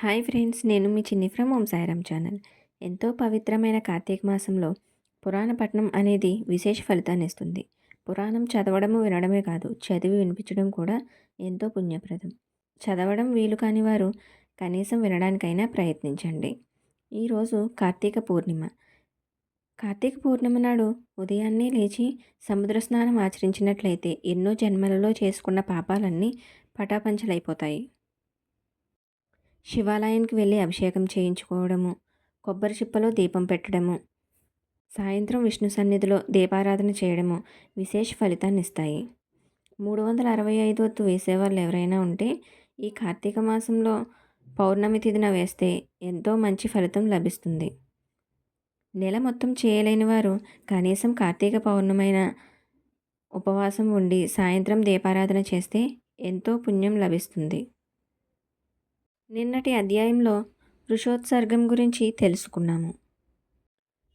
Hi friends నేను మీ చిన్ని from Om Sairam channel. ఎంతో పవిత్రమైన కార్తీక మాసంలో పురాణపట్నం అనేది విశేష ఫలితాన్ని ఇస్తుంది. పురాణం చదవడము వినడమే కాదు చదివి వినిపించడం కూడా ఎంతో పుణ్యప్రదం. చదవడం వీలు కాని వారు కనీసం వినడానికైనా ప్రయత్నించండి. ఈరోజు కార్తీక పూర్ణిమ. కార్తీక పూర్ణిమ నాడు ఉదయాన్నే లేచి సముద్ర స్నానం ఆచరించినట్లయితే ఎన్నో జన్మలలో చేసుకున్న పాపాలన్నీ పటాపంచలైపోతాయి. శివాలయానికి వెళ్ళి అభిషేకం చేయించుకోవడము కొబ్బరి చిప్పలో దీపం పెట్టడము సాయంత్రం విష్ణు సన్నిధిలో దీపారాధన చేయడము విశేష ఫలితాన్ని ఇస్తాయి. మూడు వందల అరవై ఐదు వత్తు వేసేవాళ్ళు ఎవరైనా ఉంటే ఈ కార్తీక మాసంలో పౌర్ణమి తిథిన వేస్తే ఎంతో మంచి ఫలితం లభిస్తుంది. నెల మొత్తం చేయలేని వారు కనీసం కార్తీక పౌర్ణమైన ఉపవాసం ఉండి సాయంత్రం దీపారాధన చేస్తే ఎంతో పుణ్యం లభిస్తుంది. నిన్నటి అధ్యాయంలో ఋషోత్సర్గం గురించి తెలుసుకున్నాము.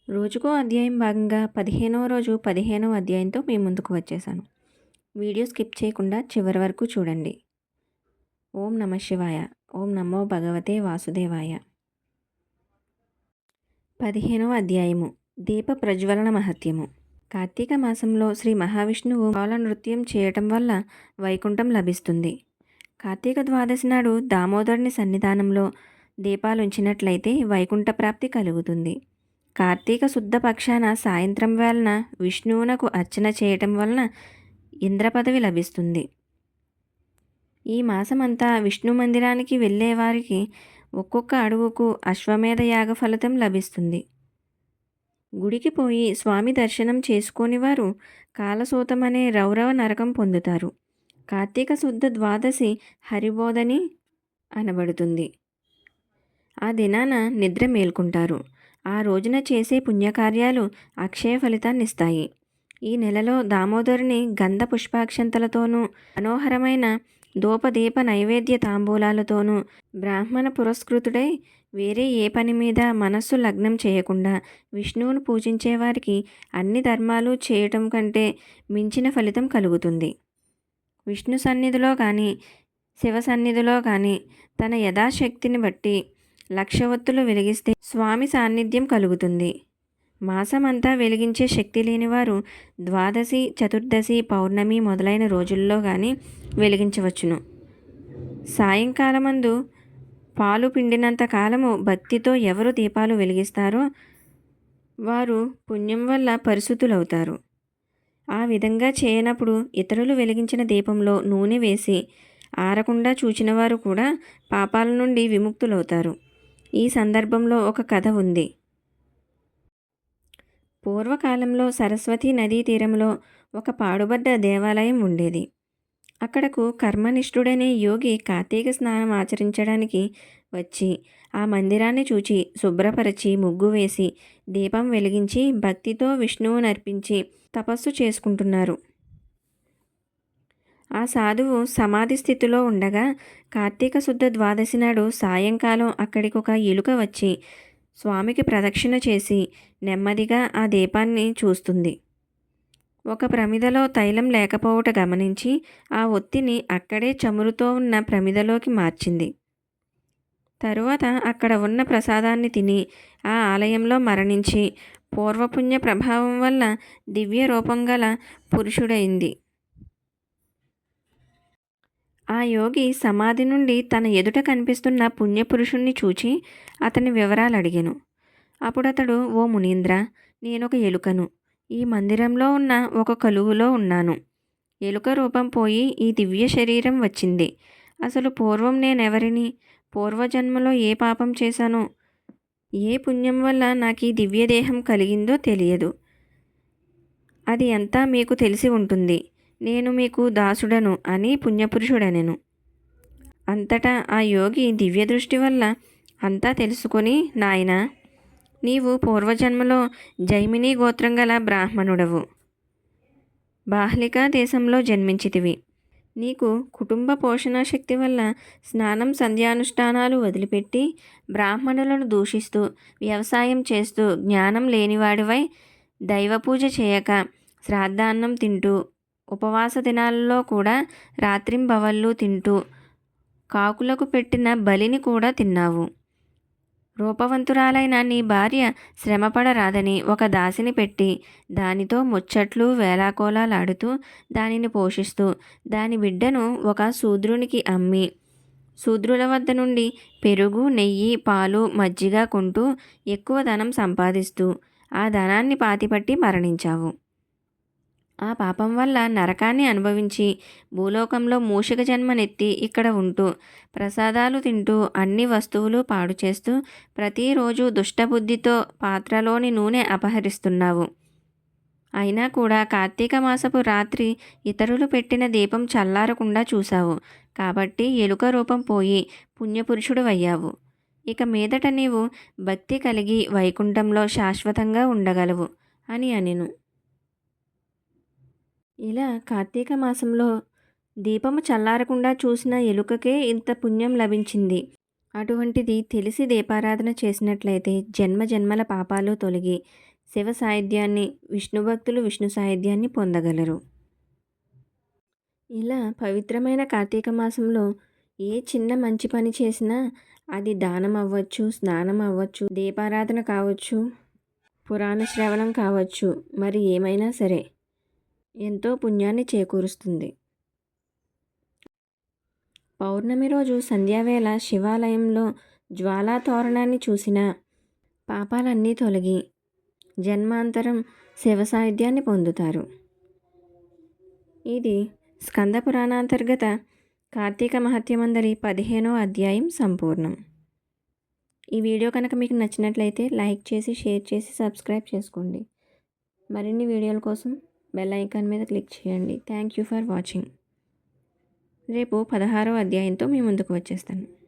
రోజుకో అధ్యాయం భాగంగా పదిహేనవ రోజు పదిహేనవ అధ్యాయంతో మీ ముందుకు వచ్చేసాను. వీడియో స్కిప్ చేయకుండా చివరి వరకు చూడండి. ఓం నమ శివాయ. ఓం నమో భగవతే వాసుదేవాయ. పదిహేనవ అధ్యాయము. దీప ప్రజ్వలన మహత్యము. కార్తీక మాసంలో శ్రీ మహావిష్ణువు బాల నృత్యం చేయటం వల్ల వైకుంఠం లభిస్తుంది. కార్తీక ద్వాదశి నాడు దామోదరుని సన్నిధానంలో దీపాలు ఉంచినట్లయితే వైకుంఠ ప్రాప్తి కలుగుతుంది. కార్తీక శుద్ధ పక్షాన సాయంత్రం వేళన విష్ణువునకు అర్చన చేయటం వలన ఇంద్ర పదవి లభిస్తుంది. ఈ మాసమంతా విష్ణు మందిరానికి వెళ్ళేవారికి ఒక్కొక్క అడుగుకు అశ్వమేధ యాగ ఫలితం లభిస్తుంది. గుడికి పోయి స్వామి దర్శనం చేసుకోని వారు కాలసూతమనే రౌరవ నరకం పొందుతారు. కార్తీక శుద్ధ ద్వాదశి హరిబోధని అనబడుతుంది. ఆ దినాన నిద్ర మేల్కుంటారు. ఆ రోజున చేసే పుణ్యకార్యాలు అక్షయ ఫలితాన్ని ఇస్తాయి ఈ నెలలో దామోదరుని గంధ పుష్పాక్షంతలతోనూ మనోహరమైన దూపదీప నైవేద్య తాంబూలాలతోనూ బ్రాహ్మణ పురస్కృతుడై వేరే ఏ పని మీద మనస్సు లగ్నం చేయకుండా విష్ణువును పూజించే వారికి అన్ని ధర్మాలు చేయటం కంటే మించిన ఫలితం కలుగుతుంది. విష్ణు సన్నిధిలో కానీ శివ సన్నిధిలో కానీ తన యథాశక్తిని బట్టి లక్షవత్తులు వెలిగిస్తే స్వామి సాన్నిధ్యం కలుగుతుంది. మాసమంతా వెలిగించే శక్తి లేనివారు ద్వాదశి చతుర్దశి పౌర్ణమి మొదలైన రోజుల్లో కానీ వెలిగించవచ్చును. సాయంకాలమందు పాలు పిండినంత కాలము భక్తితో ఎవరు దీపాలు వెలిగిస్తారో వారు పుణ్యం వల్ల పరిశుద్ధులవుతారు. ఆ విధంగా చేయనప్పుడు ఇతరులు వెలిగించిన దీపంలో నూనె వేసి ఆరకుండా చూచినవారు కూడా పాపాల నుండి విముక్తులవుతారు. ఈ సందర్భంలో ఒక కథ ఉంది. పూర్వకాలంలో సరస్వతి నదీ తీరంలో ఒక పాడుబడ్డ దేవాలయం ఉండేది. అక్కడకు కర్మనిష్ఠుడనే యోగి కార్తీక స్నానం ఆచరించడానికి వచ్చి ఆ మందిరాన్ని చూచి శుభ్రపరిచి ముగ్గు వేసి దీపం వెలిగించి భక్తితో విష్ణువు నర్పించి తపస్సు చేసుకుంటున్నారు. ఆ సాధువు సమాధి స్థితిలో ఉండగా కార్తీక శుద్ధ ద్వాదశి నాడు సాయంకాలం అక్కడికి ఒక ఎలుక వచ్చి స్వామికి ప్రదక్షిణ చేసి నెమ్మదిగా ఆ దీపాన్ని చూస్తుంది. ఒక ప్రమిదలో తైలం లేకపోవట గమనించి ఆ ఒత్తిని అక్కడే చమురుతో ఉన్న ప్రమిదలోకి మార్చింది. తరువాత అక్కడ ఉన్న ప్రసాదాన్ని తిని ఆ ఆలయంలో మరణించి పూర్వపుణ్య ప్రభావం వల్ల దివ్య రూపం గల పురుషుడైంది. ఆ యోగి సమాధి నుండి తన ఎదుట కనిపిస్తున్న పుణ్యపురుషుణ్ణి చూచి అతని వివరాలు అడిగాను అప్పుడు అతడు ఓ మునీంద్ర నేనొక ఎలుకను. ఈ మందిరంలో ఉన్న ఒక కలుగులో ఉన్నాను. ఎలుక రూపం పోయి ఈ దివ్య శరీరం వచ్చింది. అసలు పూర్వం నేనెవరిని? పూర్వజన్మలో ఏ పాపం చేశానో? ఏ పుణ్యం వల్ల నాకు ఈ దివ్యదేహం కలిగిందో తెలియదు. అది అంతా మీకు తెలిసి ఉంటుంది. నేను మీకు దాసుడను అని పుణ్యపురుషుడనెను. అంతటా ఆ యోగి దివ్య దృష్టి వల్ల అంతా తెలుసుకొని నాయన నీవు పూర్వజన్మలో జైమిని గోత్రం గల బ్రాహ్మణుడవు. బాహ్లికా దేశంలో జన్మించితివి. నీకు కుటుంబ పోషణ శక్తి వల్ల స్నానం సంధ్యానుష్ఠానాలు వదిలిపెట్టి బ్రాహ్మణులను దూషిస్తూ వ్యవసాయం చేస్తూ జ్ఞానం లేనివాడివై దైవ పూజ చేయక శ్రాద్ధాన్నం తింటూ ఉపవాస దినాలలో కూడా రాత్రింబవళ్ళు తింటూ కాకులకు పెట్టిన బలిని కూడా తిన్నావు. రూపవంతురాలైన నీ భార్య శ్రమపడరాదని ఒక దాసిని పెట్టి దానితో ముచ్చట్లు వేలాకోలాలాడుతూ దానిని పోషిస్తూ దాని బిడ్డను ఒక శూద్రునికి అమ్మి శూద్రుల వద్ద నుండి పెరుగు నెయ్యి పాలు మజ్జిగ కొంటూ ఎక్కువ ధనం సంపాదిస్తూ ఆ ధనాన్ని పాతిపట్టి మరణించావు. ఆ పాపం వల్ల నరకాన్ని అనుభవించి భూలోకంలో మూషిక జన్మనెత్తి ఇక్కడ ఉంటూ ప్రసాదాలు తింటూ అన్ని వస్తువులు పాడు చేస్తూ ప్రతిరోజు దుష్టబుద్ధితో పాత్రలోని నూనె అపహరిస్తున్నావు. అయినా కూడా కార్తీక మాసపు రాత్రి ఇతరులు పెట్టిన దీపం చల్లారకుండా చూశావు. కాబట్టి ఎలుక రూపం పోయి పుణ్యపురుషుడు అయ్యావు ఇక మీదట నీవు భక్తి కలిగి వైకుంఠంలో శాశ్వతంగా ఉండగలవు అని అనెను. ఇలా కార్తీక మాసంలో దీపము చల్లారకుండా చూసిన ఎలుకకే ఇంత పుణ్యం లభించింది. అటువంటిది తెలిసి దీపారాధన చేసినట్లయితే జన్మ జన్మల పాపాలు తొలగి శివ సాహిత్యాన్ని విష్ణు భక్తులు విష్ణు సాహిత్యాన్ని పొందగలరు. ఇలా పవిత్రమైన కార్తీక మాసంలో ఏ చిన్న మంచి పని చేసినా అది దానం అవ్వచ్చు స్నానం అవ్వచ్చు దీపారాధన కావచ్చు పురాణ శ్రవణం కావచ్చు మరి ఏమైనా సరే. ఎంతో పుణ్యాన్ని చేకూరుస్తుంది. పౌర్ణమి రోజు సంధ్యావేళ శివాలయంలో జ్వాలా తోరణాన్ని చూసిన పాపాలన్నీ తొలగి జన్మాంతరం శివ సాహిత్యాన్ని పొందుతారు. ఇది స్కంద పురాణాంతర్గత కార్తీక మహత్యమందరి పదిహేనో అధ్యాయం సంపూర్ణం. ఈ వీడియో కనుక మీకు నచ్చినట్లయితే లైక్ చేసి షేర్ చేసి సబ్స్క్రైబ్ చేసుకోండి. మరిన్ని వీడియోల కోసం బెల్ ఐకాన్ మీద క్లిక్ చేయండి. Thank you for watching. రేపు పదహారో అధ్యాయంతో మీ ముందుకు వచ్చేస్తాను.